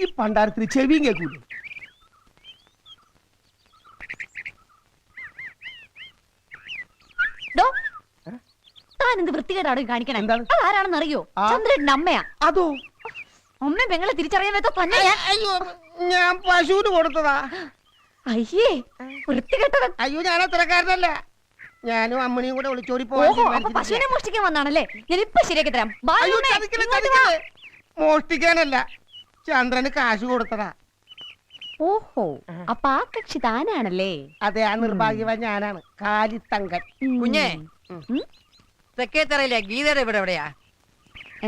ഈ പണ്ടാരത്തിന് ചെവിയും കേൾക്കൂലോ? എന്ത് വൃത്തികേടാണ് കാണിക്കണേ? എന്താണ്? ആരാണെന്ന് അറിയോ ആ. ചന്ദ്രന്റെ അമ്മയാ. അതോ? അമ്മ പെങ്ങളെ തിരിച്ചറിയാൻ വേണ്ട തന്നെ ഞാൻ അയ്യോ ഞാൻ പശുവിന് കൊടുത്തതാ. അയ്യേ വൃത്തികെട്ടവൻ. അയ്യോ ഞാൻ അത്രക്കാരനല്ല. ഞാനും അമ്മണിയും കൂടെ ഒളിച്ചോടി പോവാൻ ഓഹോ അപ്പൊ പശുവിനെ മോഷ്ടിക്കാൻ വന്നാണല്ലേ? ഞാൻ ഇപ്പൊ ശരിയാക്കി തരാം. ബാ, അയ്യോ അമ്മേ, ചതിക്കൽ, ഇങ്ങോട്ട് വാ. ചതിക്കൽ. മോഷ്ടിക്കാനല്ല. ചന്ദ്രന് കാശ് കൊടുത്തതാ. ഓഹോ അപ്പൊ ആ കക്ഷി താനാണല്ലേ? അതെ ആ നിർഭാഗ്യവാൻ ഞാനാണ്. കാലിത്തങ്കൻ. കുഞ്ഞേ. തെക്കേത്തറയിലെ ഗീതയുടെ ഇവിടെ എവിടെയാ?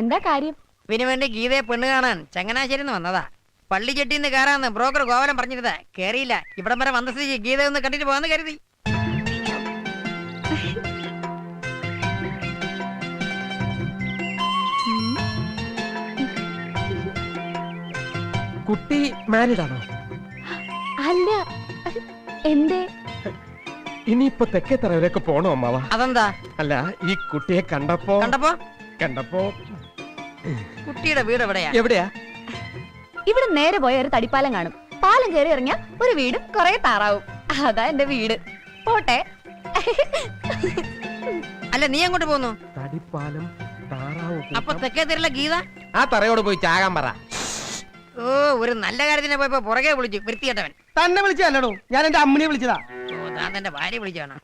എന്താ കാര്യം? പിന്നെ വേണ്ടി ഗീതയെ പെണ്ണ് കാണാൻ ചങ്ങനാശ്ശേരി വന്നതാ. പള്ളി ചെട്ടിന്ന് കയറാന്ന് ബ്രോക്കർ ഗോവലം പറഞ്ഞിരുന്നേ കേറിയില്ല. ഇവിടം വരെ വന്ന സ്ഥിതി ഗീത ഒന്ന് കണ്ടിട്ട് പോകാന്ന് കരുതി. കുട്ടി മാരീഡ് ആണോ? അല്ല എന്തേ? ഇനിയിപ്പോ തെക്കേ തറവിലേക്ക് പോണോ അമ്മാവ? അതെന്താ? അല്ല ഈ കുട്ടിയെ കണ്ടപ്പോ കണ്ടപ്പോ? കണ്ടപ്പോ കുട്ടിയുടെ വീട് എവിടെയാ? എവിടെയാ? ഇവിടെ നേരെ പോയ ഒരു തടിപ്പാലം കാണും. പാലം കയറി ഇറങ്ങിയ ഒരു വീടും കൊറേ താറാവും. അതാ എന്റെ വീട്. പോട്ടെ. അല്ല നീ അങ്ങോട്ട് പോന്നു? തടിപ്പാലം താറാവും അപ്പൊ തെക്കേ തെക്കേത്തറയിലെ ഗീത? ആ തറയോട് പോയി ചാകാൻ പറ. ഓ ഒരു നല്ല കാര്യത്തിനെ പോയപ്പോ പുറകെ വിളിച്ചു. വൃത്തികെട്ടവൻ. തന്നെ വിളിച്ചതല്ലോ ഞാൻ എന്റെ അമ്മനെ വിളിച്ചതാ. ഓ താൻ തന്റെ ഭാര്യ വിളിച്ചാണ്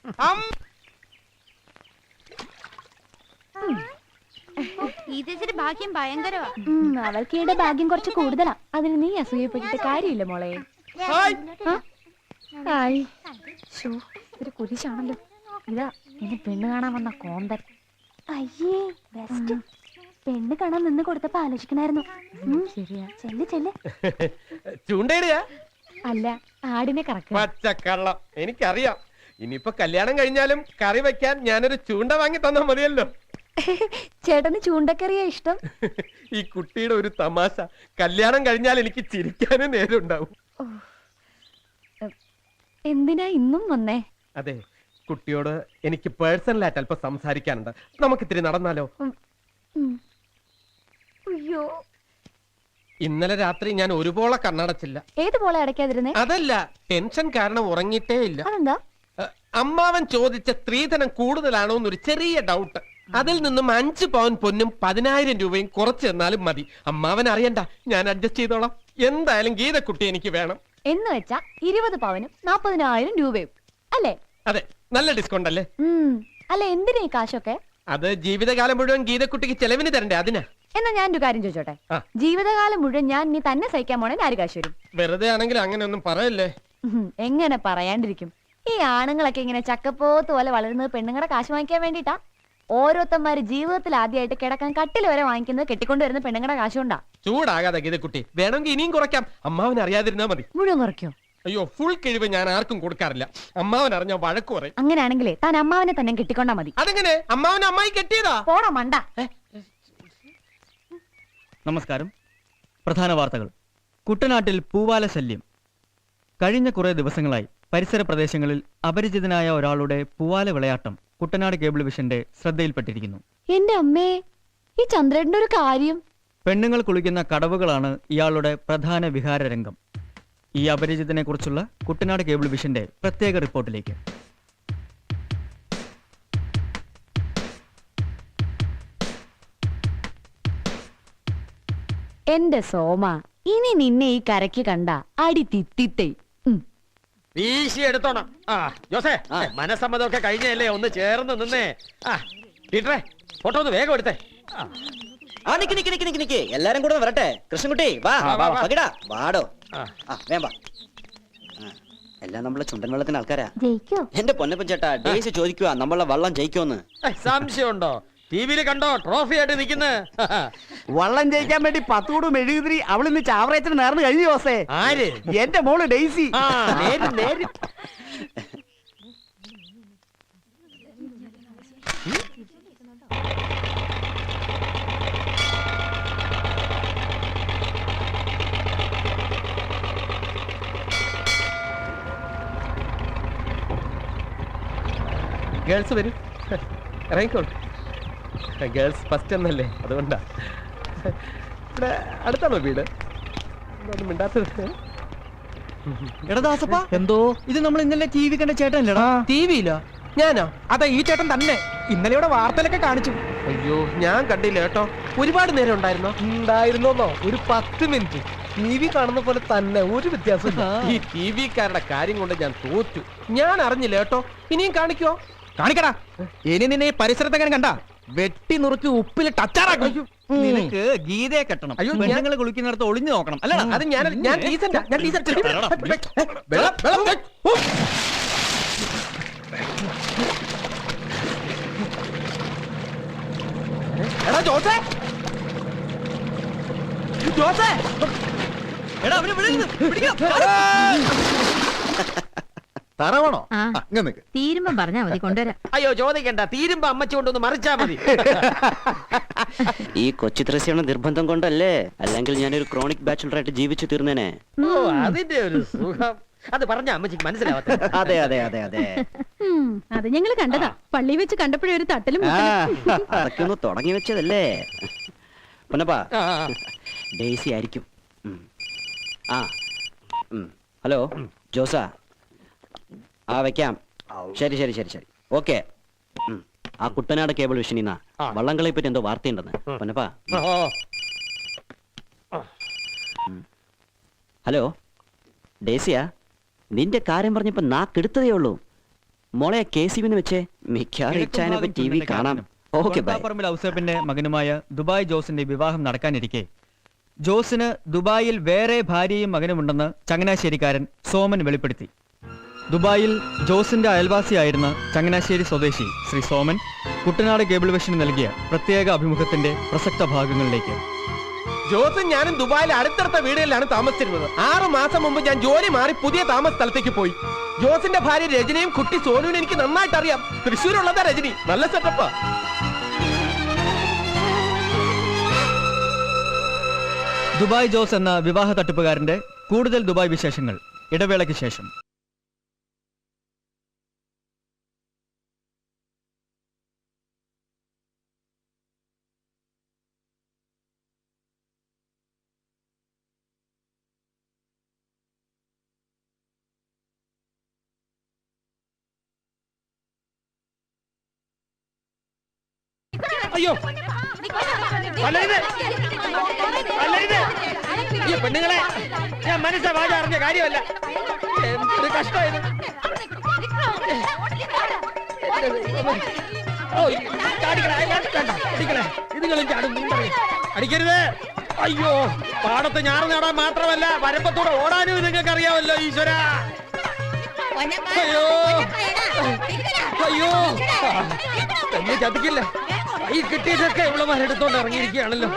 ഗീതേച്ചിന്റെ ഭാഗ്യം ഭയങ്കരവാ. അവൾക്ക് ഈടെ ഭാഗ്യം കുറച്ച് കൂടുതലാ. അതിന് നീ അസൂയപ്പെട്ടിട്ട് കാര്യമില്ല മോളെ? ഹായ്. ശ്ശോ, ഒരു കുരിശാണല്ലോ. ഇതാ എന്നെ പെണ്ണ് കാണാൻ വന്ന കോന്തൻ. അയ്യേ ബെസ്റ്റ് പെണ്ണ് കാണാൻ നിന്ന് കൊടുത്തപ്പോ ആലോചിക്കണായിരുന്നു. ശരിയാ. ചെല്ല് ചെല്ല്. ചൂണ്ടയിടുക? അല്ല ആടിനെ കറക്ക പച്ചക്കള്ളം. എനിക്കറിയാം. ഇനിയിപ്പോ കല്യാണം കഴിഞ്ഞാലും കറി വെക്കാൻ ഞാനൊരു ചൂണ്ട വാങ്ങി തന്നാ മതിയല്ലോ. ചേട്ടന് ചൂണ്ടക്കറിയാ ഇഷ്ടം. ഈ കുട്ടിയുടെ ഒരു തമാശ. കല്യാണം കഴിഞ്ഞാൽ എനിക്ക് ചിരിക്കാനും നേരം ഉണ്ടാവും എന്തിനാ ഇന്നും വന്നേ? അതെ കുട്ടിയോട് എനിക്ക് പേഴ്സണലായിട്ട് അല്പം സംസാരിക്കാനുണ്ട്. നമുക്കിത്തിരി നടന്നാലോ? ഉം. അയ്യോ. ഇന്നലെ രാത്രി ഞാൻ ഒരുപോലെ കണ്ണടച്ചില്ല. ഏത് പോളെ അടയ്ക്കാതിരുന്നേ? അതല്ല ടെൻഷൻ കാരണം ഉറങ്ങിയിട്ടേ ഇല്ല. അതെന്താ? അമ്മാവൻ ചോദിച്ച സ്ത്രീധനം കൂടുതലാണോ എന്നൊരു ചെറിയ ഡൗട്ട് അതിൽ നിന്നും അഞ്ച് പവൻ പൊന്നും പതിനായിരം രൂപയും കുറച്ച് തന്നാലും മതി. അമ്മാവൻ അറിയണ്ട ഞാൻ അഡ്ജസ്റ്റ് ചെയ്തോളാം. എന്തായാലും ഗീതക്കുട്ടി എനിക്ക് വേണം. എന്ന് വെച്ചാ ഇരുപത് പവനും നാപ്പതിനായിരം രൂപയും. അല്ലേ? അതെ നല്ല ഡിസ്കൗണ്ട് അല്ലേ? അല്ലെ അല്ല എന്തിനാ ഈ കാശൊക്കെ? അത് ജീവിതകാലം മുഴുവൻ ഗീതക്കുട്ടിക്ക് ചെലവിന് തരണ്ടേ അതിനാ. എന്നാ ഞാൻ ഒരു കാര്യം ചോദിച്ചോട്ടെ? ആ. ജീവിതകാലം മുഴുവൻ ഞാൻ നീ തന്നെ സഹിക്കാൻ പോണേ ആര് കാശ് വരും. വെറുതെ ആണെങ്കിൽ അങ്ങനെ ഒന്നും പറയല്ലേ എങ്ങനെ പറയാണ്ടിരിക്കും? ഈ ആണുങ്ങളൊക്കെ ഇങ്ങനെ ചക്കപ്പോത്ത് പോലെ വളരുന്നത് പെണ്ണുങ്ങളെ കാശ് വാങ്ങിക്കാൻ വേണ്ടിട്ടാ ഓരോരുത്തന്മാര് ജീവിതത്തിൽ ആദ്യമായിട്ട് കിടക്കാൻ കട്ടിൽ വരെ വാങ്ങിക്കുന്നത് കെട്ടിക്കൊണ്ടുവരുന്ന പെണ്ണുങ്ങളുടെ കാശ് കൊണ്ടാ ചൂടാകാതെ ഗീതക്കുട്ടി വേണമെങ്കിൽ ഇനിയും കുറയ്ക്കാം. അമ്മാവൻ അറിയാതിരുന്നാ മതി. മുഴുവൻ കുറയ്ക്കോ? അയ്യോ ഫുൾ കിഴിവ് ഞാൻ ആർക്കും കൊടുക്കാറില്ല. അമ്മാവൻ അറിഞ്ഞ വഴക്ക് പറയും. അങ്ങനെയാണെങ്കിലേ താൻ അമ്മാവനെ തന്നെ കെട്ടിക്കൊണ്ടാ മതി. അതെങ്ങനെ? അമ്മാവൻ അമ്മായി കെട്ടിയതാ? പോടാ മണ്ട? നമസ്കാരം. പ്രധാന വാർത്തകൾ. കുട്ടനാട്ടിൽ പൂവാല ശല്യം. കഴിഞ്ഞ കുറേ ദിവസങ്ങളായി പരിസര പ്രദേശങ്ങളിൽ അപരിചിതനായ ഒരാളുടെ പൂവാല വിളയാട്ടം കുട്ടനാട് കേബിൾ വിഷന്റെ ശ്രദ്ധയിൽപ്പെട്ടിരിക്കുന്നു. എന്റെ അമ്മേ ഈ ചന്ദ്രേട്ടന്റെ ഒരു കാര്യം. പെണ്ണുങ്ങൾ കുളിക്കുന്ന കടവുകളാണ് ഇയാളുടെ പ്രധാന വിഹാര രംഗം ഈ അപരിചിതനെ കുറിച്ചുള്ള കുട്ടനാട് കേബിൾ വിഷന്റെ പ്രത്യേക റിപ്പോർട്ടിലേക്ക്. എന്റെ സോമ ഇനി നിന്നെ ഈ കരയ്ക്ക് കണ്ട അടി തിത്തിത്തേ. വീശി എടുത്തോണം. ആ ജോസേ മനസ്സമ്മതമൊക്കെ കഴിഞ്ഞല്ലേ ഒന്ന് ചേർന്ന് നിന്നേ. ആ ടീച്ചറേ ഫോട്ടോ ഒന്ന് വേഗം എടുത്തേ. ആ, നിക്ക് നിക്ക് നിക്ക് നിക്ക് നിക്ക്. എല്ലാരും കൂടെ വരട്ടെ. കൃഷ്ണൻകുട്ടി വാ ആ, വാ, വാ. പകിടാ വാടോ. ആ. ആ വേം വാ. ആ, എല്ലാം നമ്മളെ ചുണ്ടൻ വെള്ളത്തിന് ആൾക്കാരാ ജയിക്കോ? എന്റെ പൊന്നപ്പൻ ചേട്ടാ ഡേയ്സ് ചോദിക്കുക നമ്മളെ വള്ളം ജയിക്കുമെന്ന് സംശയമുണ്ടോ? ടി വിയിൽ കണ്ടോ? ട്രോഫി ആയിട്ട് നിൽക്കുന്ന. വള്ളം ജയിക്കാൻ വേണ്ടി പത്തൂട് മെഴുകുതിരി ഇന്ന് ചാവറയത്തിന് നേർന്ന് കഴിഞ്ഞു ദിവസേ ആര്? എന്റെ മോൾ ഡെയ്സി. ആ നേര് നേര് ഗേൾസ് വരും. ഇറങ്ങിക്കോളൂ ഗേൾസ് ഫസ്റ്റ് എന്നല്ലേ? അതുകൊണ്ടാ. ഇവിടെ അടുത്താണോ വീട്? ഒന്നും മിണ്ടാത്തത്. എടാ ദാസപ്പ. എന്തോ? ഇത് നമ്മൾ ഇന്നലെ ടി വി കണ്ട ചേട്ടനല്ലേടാ? ടി വിയിലോ? ഞാനോ? അതെ ഈ ചേട്ടൻ തന്നെ. ഇന്നലെ ഇവിടെ വാർത്തയിലൊക്കെ കാണിച്ചു. അയ്യോ ഞാൻ കണ്ടില്ല കേട്ടോ. ഒരുപാട് നേരം ഉണ്ടായിരുന്നോ? ഉണ്ടായിരുന്നോന്നോ? ഒരു പത്ത് മിനിറ്റ്. ടി വി കാണുന്ന പോലെ തന്നെ ഒരു വ്യത്യാസം ഈ ടി വിക്കാരുടെ കാര്യം കൊണ്ട് ഞാൻ തോറ്റു. ഞാൻ അറിഞ്ഞില്ല കേട്ടോ. ഇനിയും കാണിക്കോ കാണിക്കടാ. ഇനി നിന്നെ ഈ പരിസരത്തെങ്ങനെ കണ്ട? വെട്ടി നുറുക്കി ഉപ്പിൽ ടച്ചാറാക്കും നിനക്ക് ഗീതയെ കെട്ടണം. അയ്യോ, ഞാൻ- പെണ്ണുങ്ങൾ കുളിക്കുന്നിടത്ത് ഒളിഞ്ഞു നോക്കണം. അല്ല അത് ഞാൻ ഞാൻ ഡീസന്റാ ഞാൻ ഡീസന്റ് വെള്ളം വെള്ളം ഏ, ഓ. എടാ ജോസേ. ജോസേ. എടാ അവനെ വിടരുത്. പിടിക്കണം. തറവാണോ? ആ. ഇങ്ങനെ നിക്ക്. തീരുമ്പം പറഞ്ഞാ മതി കൊണ്ടുവരാം. അയ്യോ ചോദിക്കണ്ട. തീരുമ്പോ അമ്മച്ചി കൊണ്ടൊന്ന് മറിച്ചാ മതി. ഈ കൊച്ചു ത്രസ്യാണ് നിർബന്ധം കൊണ്ടല്ലേ? അല്ലെങ്കിൽ ഞാനൊരു ക്രോണിക് ബാച്ചുലറായിട്ട് ജീവിച്ചു തീർന്നേനെ. ഓ അതിന്റെ ഒരു സുഖം. അത് പറഞ്ഞ അമ്മച്ചിക്ക് മനസ്സിലാവത്ത അതെ അതെ അതെ അതെ. ഉം, അത് ഞങ്ങൾ കണ്ടതാ. പള്ളി വെച്ച് കണ്ടപ്പോഴേ ഒരു തട്ടലും ആ, മുട്ടലും. അതൊക്കെ ഒന്ന് തുടങ്ങി വെച്ചതല്ലേ? പൊന്നപ്പാ ഡേസി ആയിരിക്കും. ഉം. ആ ഉം. ഹലോ ജോസ. ആ വെക്കാം. ശരി ശരി ശരി ശരി. ഓക്കെ. ആ കുട്ടനാട് കേബിൾ വിഷനിന്ന വള്ളംകളെ പറ്റി എന്തോ വാർത്തയുണ്ടെന്ന്. പൊന്നപ്പാ. ഹലോ. ഡേസിയാ നിന്റെ കാര്യം പറഞ്ഞപ്പോ നാക്കെടുത്തതേ ഉള്ളൂ. മോളെ കെ സി ബിന്ന് വെച്ചേ. മിക്കവാറും ഇച്ചായനെ ടി വി കാണാം. Okay bye. കോട്ടാപ്പറമ്പിൽ ഔസേപ്പിന്റെ മകനുമായ ദുബായ് ജോസിന്റെ വിവാഹം നടക്കാനിരിക്കെ. ജോസിന് ദുബായിൽ വേറെ ഭാര്യയും മകനുമുണ്ടെന്ന് ചങ്ങനാശ്ശേരിക്കാരൻ സോമൻ വെളിപ്പെടുത്തി. ദുബായിൽ ജോസിന്റെ അയൽവാസിയായിരുന്ന ചങ്ങനാശ്ശേരി സ്വദേശി ശ്രീ സോമൻ കുട്ടനാട് കേബിൾ വിഷന് നൽകിയ പ്രത്യേക അഭിമുഖത്തിന്റെ പ്രസക്ത ഭാഗങ്ങളിലേക്ക്. ജോസും ഞാനും ദുബായിൽ അടുത്തടുത്ത വീടുകളിലാണ് താമസിച്ചിരുന്നത്. ആറു മാസം മുമ്പ് ഞാൻ ജോലി മാറി പുതിയ താമസ സ്ഥലത്തേക്ക് പോയി. ജോസിന്റെ ഭാര്യ രജനിയും കുട്ടി സോനുവിനും എനിക്ക് നന്നായിട്ട് അറിയാം തൃശ്ശൂരുള്ളതാ രജനി. നല്ല സെറ്റപ്പാ ദുബായ് ജോസ് എന്ന വിവാഹ തട്ടിപ്പുകാരന്റെ കൂടുതൽ ദുബായ് വിശേഷങ്ങൾ ഇടവേളയ്ക്ക് ശേഷം. അയ്യോ. അല്ല ഇത്. അല്ല ഈ പെണ്ണുങ്ങളെ ഞാൻ മനസ്സാ വാച അറിഞ്ഞ കാര്യമല്ല. എന്ത് കഷ്ടമായത്. അടിക്കരുത്. അയ്യോ പാടത്ത് ഞാറ് നേടാൻ മാത്രമല്ല വരമ്പത്തൂടെ ഓടാനും നിങ്ങൾക്ക് അറിയാമല്ലോ ഈശ്വര. അയ്യോ. അയ്യോ. എന്നെ ചതിക്കില്ല. ഈ കിട്ടിയതൊക്കെ ഇറങ്ങിയിരിക്കുകയാണല്ലോ.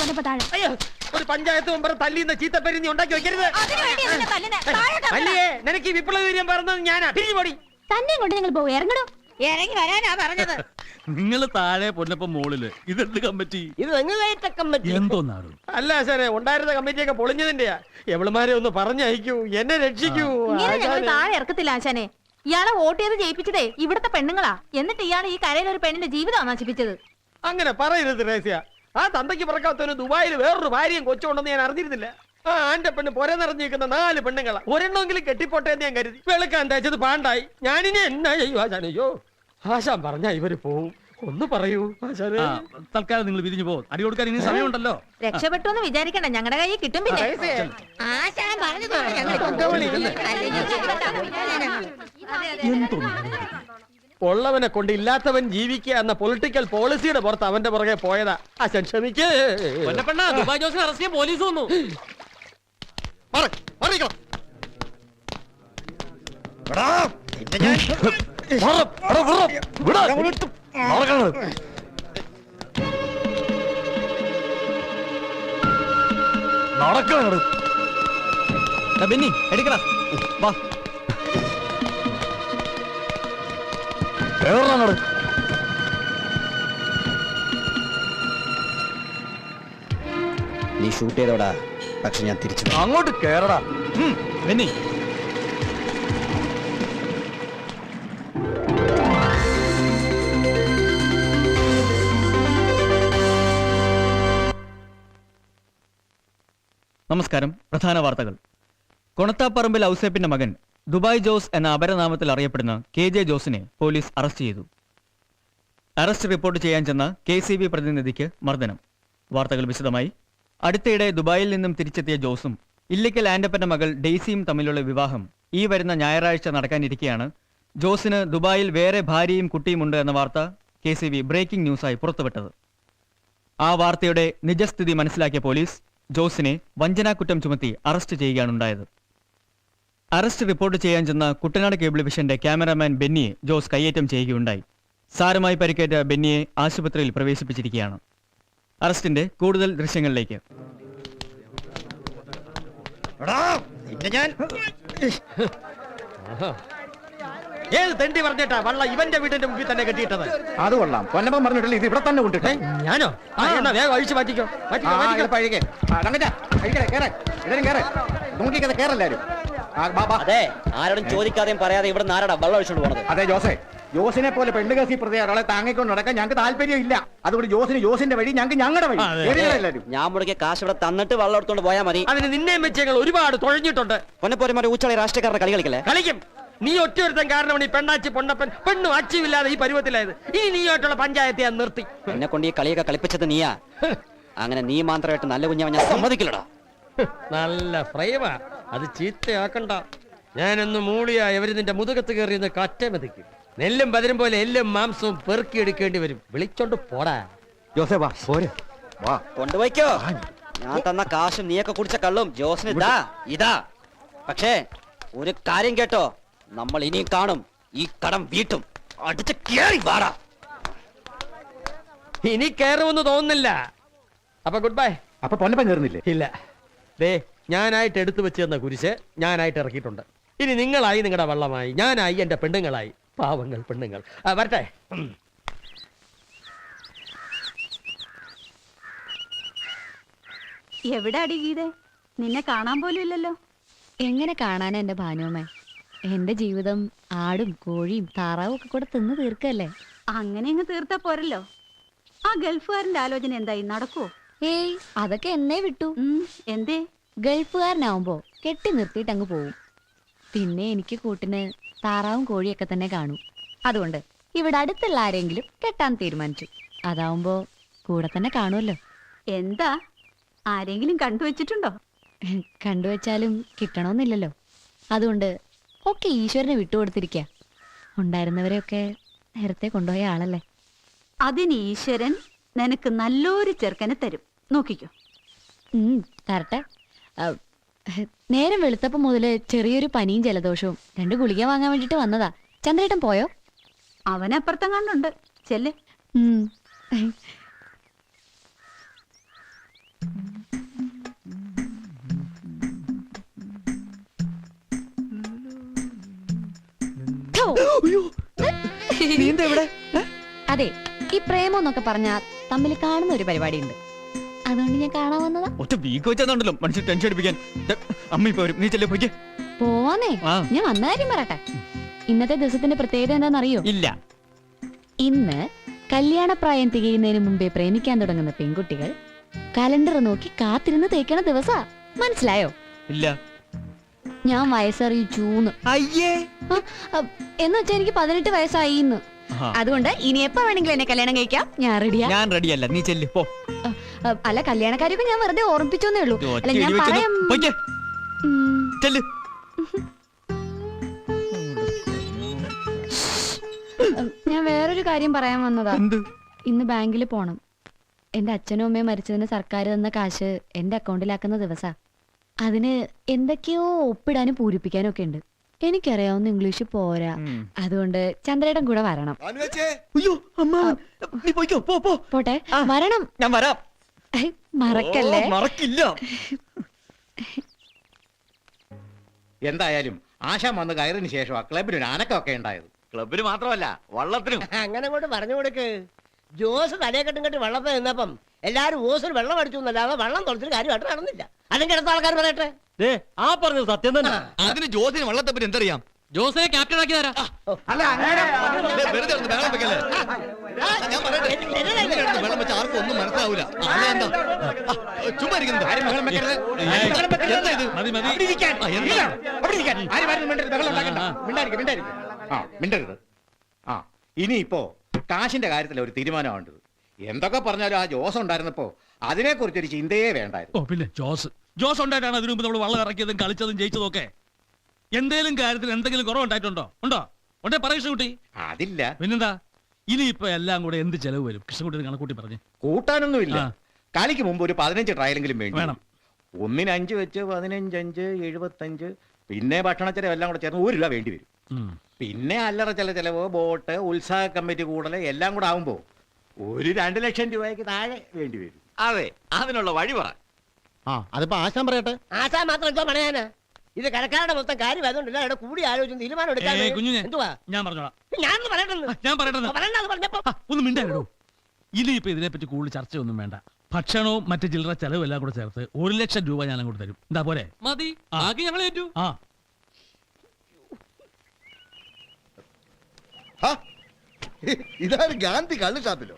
പൊന്നപ്പ താഴെ അയ്യോ ഒരു പഞ്ചായത്ത് മെമ്പർ തല്ലിന്ന് ചീത്തപ്പരിഞ്ഞി ഉണ്ടാക്കി വെക്കരുത്. അല്ലേ നിനക്ക് വിപ്ലവീര്യം വിപ്ലവ വീര്യം പറഞ്ഞത് ഞാനാ. പിരിഞ്ഞു പോടി. തന്നെയും കൊണ്ട് നിങ്ങൾ പോകും ഇറങ്ങണോ ഇറങ്ങി വരാനാ പറഞ്ഞത്. നിങ്ങൾ താഴെ പൊന്നപ്പം മോളിൽ. ഇതെന്ത് കമ്മിറ്റി? ഇത് നിങ്ങളായിട്ട് കമ്മിറ്റി. എന്തോന്നാണ് അല്ല സാറേ ഉണ്ടായിരുന്ന കമ്മിറ്റിയൊക്കെ പൊളിഞ്ഞതിന്റെയാ. എവളുമാരെ ഒന്ന് പറഞ്ഞയക്കൂ എന്നെ രക്ഷിക്കൂ. താഴെ ഇറക്കത്തില്ല ആശാനെ. ഇയാളെ വോട്ട് ചെയ്ത് ജയിപ്പിച്ചതേ ഇവിടത്തെ പെണ്ണുങ്ങളാ. എന്നിട്ട് ഇയാൾ ഈ കരയിൽ ഒരു പെണ്ണിന്റെ ജീവിതമാണ് നശിപ്പിച്ചത് അങ്ങനെ പറയരുത് രഹസ്യ. ആ തന്തയ്ക്ക് പറക്കാത്തവന് ദുബായിൽ വേറൊരു ഭാര്യയും കൊച്ചുണ്ടെന്ന് ഞാൻ അറിഞ്ഞിരുന്നില്ല. ആ ആന്റെ പെണ്ണ് പുര നിറഞ്ഞിരിക്കുന്ന നാല് പെണ്ണുങ്ങളാ. ഒരെണ്ണമെങ്കിലും കെട്ടിപ്പോട്ടെ എന്ന് ഞാൻ കരുതി. വെളുക്കാൻ തയ്ച്ചത് പാണ്ടായി. ഞാനിനി എന്നാ ചെയ്യുവാ അയ്യോ. ആശാൻ പറഞ്ഞ ഇവർ പോവും. ഒന്ന് പറയൂ ആശാനെ. ആ തൽക്കാലം നിങ്ങൾ പിരിഞ്ഞു പോകും അടി കൊടുക്കാൻ ഇനി സമയമുണ്ടല്ലോ. രക്ഷപ്പെട്ടു എന്ന് വിചാരിക്കണ്ട. ഞങ്ങളുടെ കയ്യിൽ കിട്ടും പിന്നെ. ആശാൻ പറഞ്ഞതുകൊണ്ട് ഉള്ളവനെ കൊണ്ട് ഇല്ലാത്തവൻ ജീവിക്കുക എന്ന പൊളിറ്റിക്കൽ പോളിസിയുടെ പുറത്ത് അവന്റെ പുറകെ പോയതാ. ആശാൻ ക്ഷമിക്കേ. ദുബായ് ജോസിനെ അറസ്റ്റ് ചെയ്യാൻ പോലീസ് വന്നു. എടാ ബെന്നി എടുക്കടാ വാ നീ ഷൂട്ട് ചെയ്തോടാ. പക്ഷെ ഞാൻ തിരിച്ചു അങ്ങോട്ട് കേറടാ. ബെന്നി. നമസ്കാരം. പ്രധാന വാർത്തകൾ. കൊണത്താപ്പറമ്പിൽ ഔസേപ്പിന്റെ മകൻ ദുബായ് ജോസ് എന്ന അപരനാമത്തിൽ അറിയപ്പെടുന്ന കെ ജെ ജോസിനെ പോലീസ് അറസ്റ്റ് ചെയ്തു. അറസ്റ്റ് റിപ്പോർട്ട് ചെയ്യാൻ ചെന്ന കെ സി ബി പ്രതിനിധിക്ക് മർദ്ദനം. വാർത്തകൾ വിശദമായി. അടുത്തിടെ ദുബായിൽ നിന്നും തിരിച്ചെത്തിയ ജോസും ഇല്ലിക്കൽ ആൻഡപ്പന്റെ മകൾ ഡെയ്സിയും തമ്മിലുള്ള വിവാഹം ഈ വരുന്ന ഞായറാഴ്ച നടക്കാനിരിക്കെയാണ്. ജോസിന് ദുബായിൽ വേറെ ഭാര്യയും കുട്ടിയുമുണ്ട് എന്ന വാർത്ത കെ സി ബി ബ്രേക്കിംഗ് ന്യൂസായി പുറത്തുവിട്ടത്. ആ വാർത്തയുടെ നിജസ്ഥിതി മനസ്സിലാക്കിയ പോലീസ് ജോസിനെ വഞ്ചനാക്കുറ്റം ചുമത്തി അറസ്റ്റ് ചെയ്യുകയാണുണ്ടായത്. അറസ്റ്റ് റിപ്പോർട്ട് ചെയ്യാൻ ചെന്ന കുട്ടനാട് കേബിൾ വിഷന്റെ ക്യാമറാമാൻ ബെന്നിയെ ജോസ് കയ്യേറ്റം ചെയ്യുകയുണ്ടായി. സാരമായി പരിക്കേറ്റ ബെന്നിയെ ആശുപത്രിയിൽ പ്രവേശിപ്പിച്ചിരിക്കുകയാണ്. അറസ്റ്റിന്റെ കൂടുതൽ ദൃശ്യങ്ങളിലേക്ക്. ഏത് തെണ്ടി പറഞ്ഞിട്ടാ വള്ള ഇവന്റെ വീടിന്റെ മുമ്പിൽ തന്നെ കെട്ടിയിട്ടത്? അത് കൊള്ളാം. പൊന്നപ്പം പറഞ്ഞിട്ടില്ല ഇത് ഇവിടെ തന്നെ കൊണ്ടിട്ടെ? ഞാനോ? ആ എന്നാ വേഗം അഴിച്ചു മാറ്റിക്കോ. മാറ്റിക്കോ മാറ്റിക്കോ. പഴകെ. നോക്കിക്കത് കേറല്ലാരും. അതെ ആരോടും ചോദിക്കാതെയും പറയാതെ ഇവിടെ നാരടാ വെള്ളം ഒഴിച്ചോണ്ട് പോണത്? അതെ ജോസേ. ജോസിനെ പോലെ പെണ്ണുകേസി പ്രതി ഒരാളെ താങ്ങിക്കൊണ്ട് നടക്കാൻ ഞങ്ങൾക്ക് താല്പര്യം ഇല്ല അതുകൊണ്ട് ജോസിന് ജോസിന്റെ വഴി ഞങ്ങൾക്ക് ഞങ്ങളുടെ വഴി. അതെ, ഞാൻ മുടക്കിയ കാശ് ഇവിടെ തന്നിട്ട് വെള്ളം എടുത്തോണ്ട് പോയാൽ മതി. അതിന് നിന്നെയും വെച്ച് ഞങ്ങൾ ഒരുപാട് തുഴഞ്ഞിട്ടുണ്ട്. പൊന്നപ്പോരെ ഉച്ചളി രാഷ്ട്രീയക്കാരുടെ കളി കളിക്കല്ലേ? കളിക്കും. നീ ഒറ്റയൊരുത്തൻ കാരണമാണ് ഈ പെണ്ണാച്ചി പൊണ്ണപ്പൻ പെണ്ണും അച്ചിവില്ലാതെ ഈ പരുവത്തിലായത്. ഈ നീയായിട്ടുള്ള പഞ്ചായത്ത് ഞാൻ നിർത്തി. എന്നെ കൊണ്ട് ഈ കളിയൊക്കെ കളിപ്പിച്ചത് നീയാ. അങ്ങനെ നീ മാത്രമായിട്ട് നല്ല കുഞ്ഞാവൻ ഞാൻ സമ്മതിക്കില്ലടാ. നല്ല ഫ്രൈവാ. അത് ചീത്തയാക്കണ്ട. ഞാനൊന്ന് മൂളിയാ ഇവർ നിന്റെ മുതുകത്ത് കയറിയെന്ന് കറ്റ മതിക്കും. നെല്ലും പതിരും പോലെ എല്ലും മാംസവും പെറുക്കി എടുക്കേണ്ടി വരും. വിളിച്ചോണ്ട് പോടാ. ജോസേ വാ പോരെ. വാ. കൊണ്ടുപോയിക്കോ. ഞാൻ തന്ന കാശും നീയൊക്കെ കുടിച്ച കള്ളും ജോസിന് ഇതാ ഇതാ. പക്ഷേ ഒരു കാര്യം കേട്ടോ. നമ്മൾ ഇനിയും കാണും. ഈ കടം വീട്ടും. അടുത്ത് കേറി വാടാ. ഇനി കയറുമെന്ന് തോന്നുന്നില്ല. അപ്പൊ ഗുഡ് ബൈ അപ്പൊ പൊന്നപ്പൻ കയറുന്നില്ലേ ഇല്ല. ദേ ഞാനായിട്ട് എടുത്തു വെച്ച് തന്ന കുരിശ് ഞാനായിട്ട് ഇറക്കിയിട്ടുണ്ട്. ഇനി നിങ്ങളായി നിങ്ങളുടെ വള്ളമായി. ഞാനായി എന്റെ പെണ്ണുങ്ങളായി. പാവങ്ങൾ പെണ്ണുങ്ങൾ. ആ, വരട്ടെ. എവിടെ അടി ഗീതേ? നിന്നെ കാണാൻ പോലും ഇല്ലല്ലോ. എങ്ങനെ കാണാനാ എന്റെ ഭാനുവമ്മേ? എന്റെ ജീവിതം ആടും കോഴിയും താറാവും ഒക്കെ കൂടെ തിന്ന് തീർക്കല്ലേ? അങ്ങനെ അങ്ങ് തീർത്താ പോരല്ലോ. ആ ഗൾഫുകാരന്റെ ആലോചന എന്തായി? നടക്കുവോ ഏയ് അതൊക്കെ എന്നെ വിട്ടു. ഉം, എന്തേ? ഗൾഫുകാരനാവുമ്പോ കെട്ടി നിർത്തിയിട്ട് അങ്ങ് പോവും. പിന്നെ എനിക്ക് കൂട്ടിന് താറാവും കോഴിയൊക്കെ തന്നെ കാണൂ. അതുകൊണ്ട് ഇവിടെ അടുത്തുള്ള ആരെങ്കിലും കെട്ടാൻ തീരുമാനിച്ചു. അതാവുമ്പോ കൂടെ തന്നെ കാണുമല്ലോ എന്താ? ആരെങ്കിലും കണ്ടുവച്ചിട്ടുണ്ടോ? കണ്ടുവച്ചാലും കിട്ടണമെന്നില്ലല്ലോ. അതുകൊണ്ട് ഒക്കെ ഈശ്വരനെ വിട്ടുകൊടുത്തിരിക്ക. ഉണ്ടായിരുന്നവരെയൊക്കെ നേരത്തെ കൊണ്ടുപോയ ആളല്ലേ? അതിന് ഈശ്വരൻ നിനക്ക് നല്ലൊരു ചെറുക്കനെ തരും. നോക്കിക്കോ. തരട്ടെ. നേരം വെളുത്തപ്പം മുതൽ ചെറിയൊരു പനിയും ജലദോഷവും രണ്ട് ഗുളിക വാങ്ങാൻ വേണ്ടിട്ട് വന്നതാ. ചന്ദ്രേട്ടൻ പോയോ? അവനപ്പുറത്തെ കണ്ടുണ്ട് ചെല്ല്. അതെ ഈ പ്രേമം എന്നൊക്കെ പറഞ്ഞാ തമ്മിൽ കാണുന്ന ഒരു പരിപാടി ഉണ്ട് അതുകൊണ്ട് ഞാൻ കാണാൻ വന്നതാ. ഒറ്റ വീക്ക് മനുഷ്യൻ ടെൻഷൻ അടിപ്പിക്കാൻ. അമ്മ ഇപ്പൊ വരും നീ ചെല്ലേ പോയിക്കേ. പോവാന്നേ ഞാൻ വന്ന കാര്യം പറയട്ടെ. ഇന്നത്തെ ദിവസത്തിന്റെ പ്രത്യേകത എന്താണെന്നറിയോ? ഇല്ല. ഇന്ന് കല്യാണപ്രായം തികയുന്നതിന് മുമ്പേ പ്രേമിക്കാൻ തുടങ്ങുന്ന പെൺകുട്ടികൾ കലണ്ടർ നോക്കി കാത്തിരുന്ന് തേക്കണ ദിവസാ. മനസ്സിലായോ? ഇല്ല. ഞാൻ വയസ്സറിയിച്ചൂന്ന് അയ്യേ. ആ, ആ, എന്ന് വെച്ചാ എനിക്ക് പതിനെട്ട് വയസ്സായി ഇന്ന് അതുകൊണ്ട് ഇനി എപ്പോ വേണമെങ്കിലും എന്നെ കല്യാണം കഴിക്കാം? ഞാൻ റെഡിയാ ഞാൻ റെഡിയല്ല നീ ചെല്ലു പോ. അല്ല കല്യാണക്കാരൊക്കെ ഞാൻ വെറുതെ ഓർമ്മിപ്പിച്ചോന്നേ ഉള്ളൂ. അല്ല ഞാൻ പറയാം. ചെല്ല്. ഞാൻ വേറൊരു കാര്യം പറയാൻ വന്നതാ. ഇന്ന് ബാങ്കിൽ പോണം. എന്റെ അച്ഛനും അമ്മയും മരിച്ചതിന് സർക്കാർ തന്ന കാശ് എന്റെ അക്കൗണ്ടിലാക്കുന്ന ദിവസാ. അതിന് എന്തൊക്കെയോ ഒപ്പിടാനും പൂരിപ്പിക്കാനും ഒക്കെ ഉണ്ട്. എനിക്കറിയാവുന്ന ഇംഗ്ലീഷ് പോരാ. അതുകൊണ്ട് ചന്ദ്രയുടെ കൂടെ വരണം. അയ്യോ അമ്മ. നീ പോയിക്കോ പോ പോ. പോട്ടെ. വരണം. ഞാൻ വരാം. മറക്കല്ലേ? മറക്കില്ല. എന്തായാലും ആശാൻ വന്ന് കയറിന് ശേഷം ആ ക്ലബിന് ഒരു ആനക്കൊക്കെ ഉണ്ടായത്. ക്ലബിന് മാത്രമല്ല വള്ളത്തിനും. അങ്ങനെ കൊണ്ട് പറഞ്ഞു കൊടുക്ക്. ജോസ് തലയെ കെട്ടും കെട്ടി വള്ളത്തിൽ നിന്നപ്പം എല്ലാരും ഓസിൽ വെള്ളം അടിച്ചു എന്നല്ലാതെ വെള്ളം തുളച്ചിട്ട് കാര്യമായിട്ട് നടന്നില്ല. അല്ലെങ്കിൽ അടുത്ത ആൾക്കാർ പറയട്ടെ? ആ പറഞ്ഞത് സത്യം തന്നെ. അതിന് ജോസിന് വള്ളത്തെ പറ്റി എന്തറിയാം? ജോസിനെ ക്യാപ്റ്റൻ ആക്കി തരാം. അല്ല അങ്ങനെ വെറുതെ ഒന്ന് ബഹളം വെക്കല്ലേ? ഞാൻ പറയട്ടെ. ഇങ്ങനെ കിടന്ന് വെള്ളം വെച്ച ആർക്കും ഒന്നും മനസ്സിലാവൂല. അല്ല എന്താ? ആ, ചുമ്മാ ഇരിക്കുന്നത് ആരും ബഹളം വെക്കരുത്. ഏയ്, ബഹളം വെക്കരുത്. എന്താ ഇത്? മതി മതി അവിടെ ഇരിക്കാൻ. ആ, എന്താ? ഇല്ല, അവിടെ ഇരിക്കാൻ. ആരും ആരും മിണ്ടരുത്, ബഹളം ഉണ്ടാക്കണ്ട. ആ, മിണ്ടാതിരിക്ക്, മിണ്ടാതിരിക്ക്. ആ മിണ്ടരുത്. ആ ഇനിയിപ്പോ കാശിന്റെ കാര്യത്തിൽ ഒരു തീരുമാനമാണ്ടത് എന്തൊക്കെ പറഞ്ഞാലും ആ ജോസ് ഉണ്ടായിരുന്നപ്പോ അതിനെ കുറിച്ചൊരു ചിന്തയെ വേണ്ടായിരുന്നു. ഓ പിന്നെ ജോസ്. ജോസ് ഉണ്ടായിട്ടാണ് അതിനു മുമ്പ് നമ്മൾ വള്ളം ഇറക്കിയതും കളിച്ചതും ജയിച്ചതും ഒക്കെ? എന്തേലും കാര്യത്തിൽ എന്തെങ്കിലും കുറവുണ്ടായിട്ടുണ്ടോ ഉണ്ടോ? ഉണ്ടേ പറയൂ കുട്ടി അതില്ല. പിന്നെന്താ? ഇനിയിപ്പോ എല്ലാം കൂടെ എന്ത് ചെലവ് വരും? കൃഷ്ണൻകുട്ടി കണക്കൂട്ടി പറഞ്ഞു. കൂട്ടാനൊന്നും ഇല്ല കളിക്ക് മുമ്പ് ഒരു പതിനഞ്ച് ട്രയലെങ്കിലും വേണം. ഒന്നിന് അഞ്ച് വെച്ച് പതിനഞ്ച് അഞ്ച് എഴുപത്തഞ്ച് പിന്നെ ഭക്ഷണച്ചെലവ് എല്ലാം കൂടെ ചേർന്ന് ഒരു രൂപ വേണ്ടി വരും. പിന്നെ അല്ലറ ചില ചെലവ് ബോട്ട് ഉത്സാഹ കമ്മിറ്റി കൂടൽ എല്ലാം കൂടെ ആവുമ്പോ ഒരു രണ്ട് ലക്ഷം രൂപയ്ക്ക് താഴെ വേണ്ടി വരും. അതെ അതിനുള്ള വഴി പറ. ആ അതിപ്പോ ആശാൻ പറയട്ടെ? ആശാ മാത്രം എന്തോ പണയാനാ. ഇത് കരക്കാരുടെ മൊത്തം കാര്യം അതുകൊണ്ടല്ല ഇവിടെ കൂടി ആലോചിച്ച് തീരുമാനം എടുക്കാൻ ഏയ്, കുഞ്ഞിനെ. എന്തുവാ? ഞാൻ പറഞ്ഞോളാം. ഞാനൊന്ന് ആ, ഞാൻ പറയട്ടെ പറയണ്ട അത് പറഞ്ഞപ്പോ. ആ, ഒന്ന് മിണ്ടായിടോ ഇനിയിപ്പോ ഇതിനെപ്പറ്റി കൂടുതൽ ചർച്ചയൊന്നും വേണ്ട. ഭക്ഷണവും മറ്റു ചില്ലറ ചെലവും എല്ലാം കൂടെ ചേർത്ത് ഒരു ലക്ഷം രൂപ ഞാൻ അങ്ങോട്ട് തരും. എന്താ പോരെ. മതി. ആകെ ഞങ്ങൾ ഏറ്റു. ആ. ഇതാണ് ഗാന്ധി കള്ളു ഷാപ്പിലോ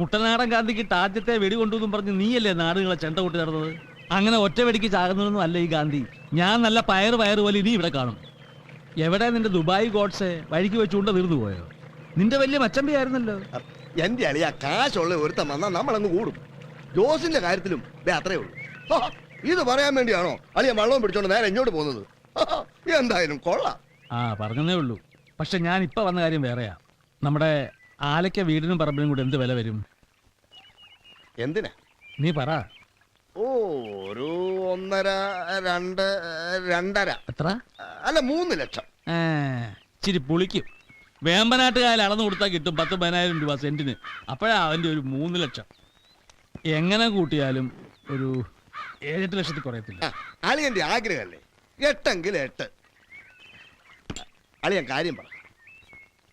കുട്ടനാടൻ ഗാന്ധിക്ക് ആദ്യത്തെ വെടി കൊണ്ടുവന്നും പറഞ്ഞ് നീയല്ലേ നാടുകളെ ചെണ്ട കൂട്ടി നടന്നത്? അങ്ങനെ ഒറ്റ വെടിക്ക് ചാകുന്നതൊന്നും അല്ല ഈ ഗാന്ധി. ഞാൻ നല്ല പയറ് പയറ് പോലെ ഇനി ഇവിടെ കാണും. എവിടെ നിന്റെ ദുബായ് ഗോഡ്സെ വഴിക്ക് വെച്ചുകൊണ്ട് തീർന്നു പോയോ? നിന്റെ വലിയ മച്ചമ്പിയായിരുന്നല്ലോ. എന്റെ അളിയ കാശുള്ള ഒരുത്തം വന്നാ നമ്മളങ്ങ് കൂടും. ജോസിന്റെ കാര്യത്തിലും ദേ അത്രേ ഉള്ളൂ. ഇത് പറയാൻ വേണ്ടിയാണോ? അളിയ വള്ളവും പിടിച്ചോണ്ട് നേരെ ഇങ്ങോട്ട് പോകുന്നത്. എന്തായാലും കൊള്ളാം. ആ പറഞ്ഞതേ ഉള്ളൂ. പക്ഷെ ഞാൻ ഇപ്പൊ വന്ന കാര്യം വേറെയാ. നമ്മുടെ ആലയ്ക്ക വീടിനും പറമ്പിനും കൂടെ എന്ത് വില വരും? എന്തിനാ? നീ പറ. ഓ ഒരു ഒന്നര രണ്ട് രണ്ടര. എത്ര? അല്ല മൂന്ന് ലക്ഷം. ഇച്ചിരി പുളിക്കും. വേമ്പനാട്ടുകാരിൽ അളന്നു കൊടുത്താൽ കിട്ടും പത്ത് പതിനായിരം രൂപ സെന്റിന്. അപ്പോഴാ അവന്റെ ഒരു മൂന്ന് ലക്ഷം. എങ്ങനെ കൂട്ടിയാലും ഒരു ഏഴെട്ട് ലക്ഷത്തിൽ കുറയത്തില്ല. അളിയന്റെ ആഗ്രഹമല്ലേ? എട്ടെങ്കിൽ എട്ട്. അളിയൻ കാര്യം പറ.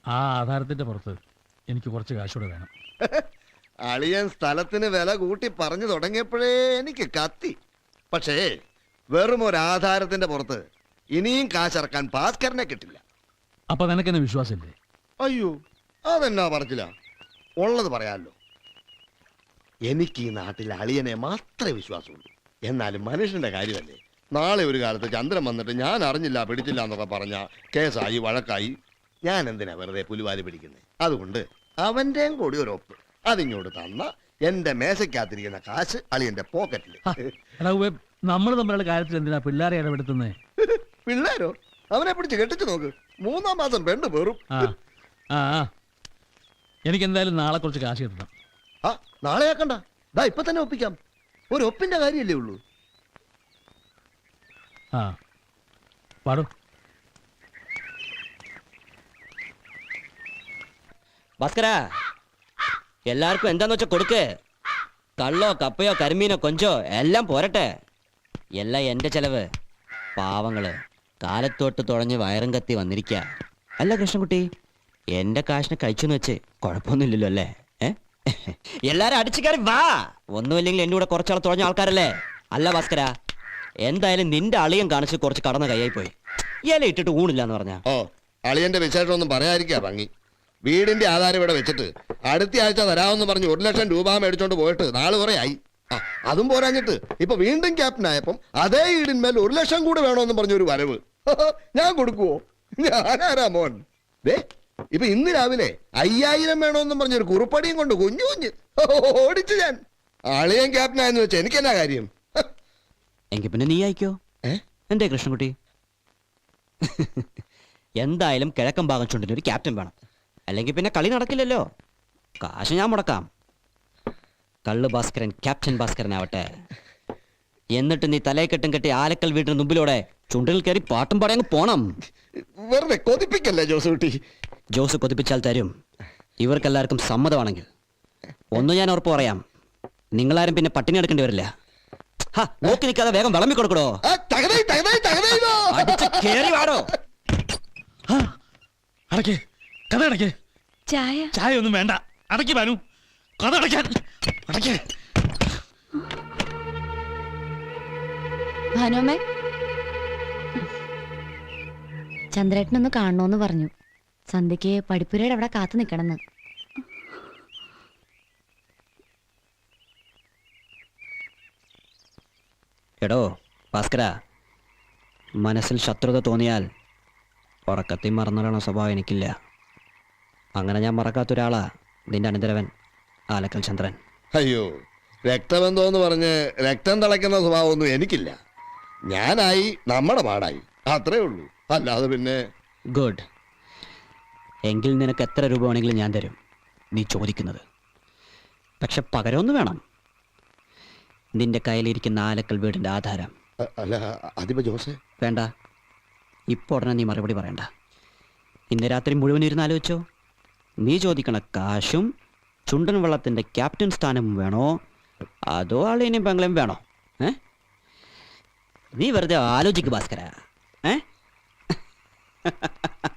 ആ ആധാരത്തിന്റെ പുറത്ത് എനിക്ക് കുറച്ച് കാശൂടെ വേണം. അളിയൻ സ്ഥലത്തിന് വില കൂട്ടി പറഞ്ഞു തുടങ്ങിയപ്പോഴേ എനിക്ക് കത്തി. പക്ഷേ വെറും ഒരു ആധാരത്തിന്റെ പുറത്ത് ഇനിയും കാശിറക്കാൻ ഭാസ്കരനെ കിട്ടില്ല. അപ്പൊ നിനക്കെന്നെ വിശ്വാസമില്ലേ? അയ്യോ അതെന്നാ പറഞ്ഞില്ല ഉള്ളത് പറയാമല്ലോ എനിക്ക് ഈ നാട്ടിൽ അളിയനെ മാത്രമേ വിശ്വാസമുള്ളൂ. എന്നാലും മനുഷ്യന്റെ കാര്യമല്ലേ? നാളെ ഒരു കാലത്ത് ചന്ദ്രൻ വന്നിട്ട് ഞാൻ അറിഞ്ഞില്ല പിടിച്ചില്ല എന്നൊക്കെ പറഞ്ഞ കേസായി വഴക്കായി. ഞാൻ എന്തിനാ വെറുതെ പുലിവാലി പിടിക്കുന്നത് അതുകൊണ്ട് അവന്റെയും കൂടി ഒരു ഒപ്പ്. അതിങ്ങോട്ട് തന്ന എന്റെ മേശക്കാത്തിരിക്കുന്ന കാശ് അളിയന്റെ പോക്കറ്റിൽ എടാ നമ്മൾ തമ്മിലുള്ള കാര്യത്തിൽ എന്തിനാ പിള്ളേരെ ഇടപെടുത്തുന്നേ? പിള്ളേരോ? അവനെ പിടിച്ച് കെട്ടിച്ചു നോക്ക്. മൂന്നാം മാസം പെണ്ണ് പേറും ആ. എനിക്ക് എന്തായാലും നാളെ കുറച്ച് കാശ് കിട്ടണം. ആ നാളെ ആക്കണ്ട. ദാ ഇപ്പൊ തന്നെ ഒപ്പിക്കാം. ഒരു ഒപ്പിന്റെ കാര്യമല്ലേ ഉള്ളൂ. ആ പാടു. ഭാസ്കര എല്ലാവർക്കും എന്താന്ന് വെച്ചാൽ കൊടുക്ക്. കള്ളോ കപ്പയോ കരിമീനോ കൊഞ്ചോ എല്ലാം പോരട്ടെ. എല്ലാം എന്റെ ചെലവ്. പാവങ്ങൾ. കാലത്തോട്ട് തുഴഞ്ഞ് വയറും കത്തി വന്നിരിക്ക. അല്ല കൃഷ്ണൻകുട്ടി എന്റെ കാശിനെ കഴിച്ചെന്ന് വെച്ച് കുഴപ്പമൊന്നുമില്ലല്ലോ അല്ലേ? എല്ലാരും അടിച്ചു കയറി വാ. ഒന്നുമില്ലെങ്കിൽ എന്റെ കൂടെ കുറച്ചാൾ തുഴഞ്ഞ ആൾക്കാരല്ലേ? അല്ല ഭാസ്കര എന്തായാലും നിന്റെ അളിയൻ കാണിച്ച് കുറച്ച് കടന്ന കൈയായി പോയി. ഇല ഇട്ടിട്ട് ഊണില്ല എന്ന് പറഞ്ഞാ. ഓ അളിയന്റെ വിശേഷം ഒന്നും പറയാതിരിക്കാ ഭംഗി. വീടിന്റെ ആധാരം ഇവിടെ വെച്ചിട്ട് അടുത്ത ആഴ്ച തരാമെന്ന് പറഞ്ഞ് ഒരു ലക്ഷം രൂപ മേടിച്ചോണ്ട് പോയിട്ട് നാൾ കുറെ ആയി. അതും പോരാഞ്ഞിട്ട്. ഇപ്പൊ വീണ്ടും ക്യാപ്റ്റൻ ആയപ്പം അതേ ഈടിന്മേൽ ഒരു ലക്ഷം കൂടെ വേണമെന്ന് പറഞ്ഞൊരു വരവ്. ഞാൻ കൊടുക്കുവോ? ഞാനാരാ മോൻ? ദേ ഇപ്പൊ ഇന്ന് രാവിലെ അയ്യായിരം വേണമെന്നും പറഞ്ഞൊരു കുറുപ്പടിയും കൊണ്ട് കുഞ്ഞു കുഞ്ഞ് ഓടിച്ചു ഞാൻ. ആളെയും ക്യാപ്റ്റൻ ആയെന്ന് വെച്ചാൽ എനിക്കെന്നാ കാര്യം? എങ്കിൽ പിന്നെ നീ അയക്കോ എന്റെ കൃഷ്ണൻകുട്ടി? എന്തായാലും കിഴക്കൻ ഭാഗം ചുണ്ടിന് ഒരു ക്യാപ്റ്റൻ വേണം. അല്ലെങ്കിൽ പിന്നെ കളി നടക്കില്ലല്ലോ. കാശ് ഞാൻ മുടക്കാം. കള്ളു ഭാസ്കരൻ ക്യാപ്റ്റൻ ഭാസ്കരൻ ആവട്ടെ എന്നിട്ട് നീ തലയെക്കെട്ടും കെട്ടി ആലക്കൽ വീടിന് മുമ്പിലൂടെ ചുണ്ടിൽ കയറി പാട്ടും പാടി അങ്ങ് പോണം. വെറുതെ കൊതിപ്പിക്കല്ലേ ജോസ് കുട്ടി? ജോസ് കൊതിപ്പിച്ചാൽ തരും. ഇവർക്കെല്ലാവർക്കും സമ്മതമാണെങ്കിൽ. ഒന്ന് ഞാൻ ഉറപ്പ് പറയാം. നിങ്ങളാരും പിന്നെ പട്ടിണി എടുക്കേണ്ടി വരില്ല. ഹാ, നോക്കി നിൽക്കാതെ വേഗം വിളമ്പി കൊടുക്കടോ. കേറി വാടോ. അടക്കേ. കഥ അടക്കേ ചായ? ചായ ഒന്നും വേണ്ട. അടക്കി ബാനു. കഥ അടയ്ക്കാൻ. അടക്കേ ഭാനുമേ ചന്ദ്രേട്ടനൊന്ന് കാണണോന്ന് പറഞ്ഞു. സന്ധ്യക്ക് പഠിപ്പുരയുടെ അവിടെ കാത്തു നിൽക്കണമെന്ന് എടോ ഭാസ്കര. മനസ്സിൽ ശത്രുത തോന്നിയാൽ ഉറക്കത്തിൽ മറന്നിടണ സ്വഭാവം എനിക്കില്ല. അങ്ങനെ ഞാൻ മറക്കാത്ത ഒരാളാ നിന്റെ അനന്തരവൻ ആലക്കൽ ചന്ദ്രൻ. അയ്യോ രക്തബന്ധമെന്ന് പറഞ്ഞ് രക്തം തിളയ്ക്കുന്ന സ്വഭാവമൊന്നും എനിക്കില്ല. ഞാനായി നമ്മുടെ പാടായി. അത്രേ ഉള്ളൂ. അല്ലാതെ പിന്നെ ഗുഡ്. എങ്കിൽ നിനക്ക് എത്ര രൂപ വേണമെങ്കിലും ഞാൻ തരും നീ ചോദിക്കുന്നത്. പക്ഷെ പകരമൊന്നും വേണം. നിന്റെ കയ്യിലിരിക്കുന്ന ആലക്കൽ വീടിന്റെ ആധാരം. അല്ല അതിപ്പോ ജോസേ? വേണ്ട. ഇപ്പോൾ ഉടനെ നീ മറുപടി പറയണ്ട. ഇന്ന് രാത്രി മുഴുവൻ ഇരുന്ന് ആലോചിച്ചോ? നീ ചോദിക്കണ കാശും ചുണ്ടൻ വള്ളത്തിന്റെ ക്യാപ്റ്റൻ സ്ഥാനവും വേണോ? അതോ ആളിനെയും പെങ്ങളെയും വേണോ? ഏ? നീ വെറുതെ ആലോചിക്ക് ഭാസ്കര. ഏ?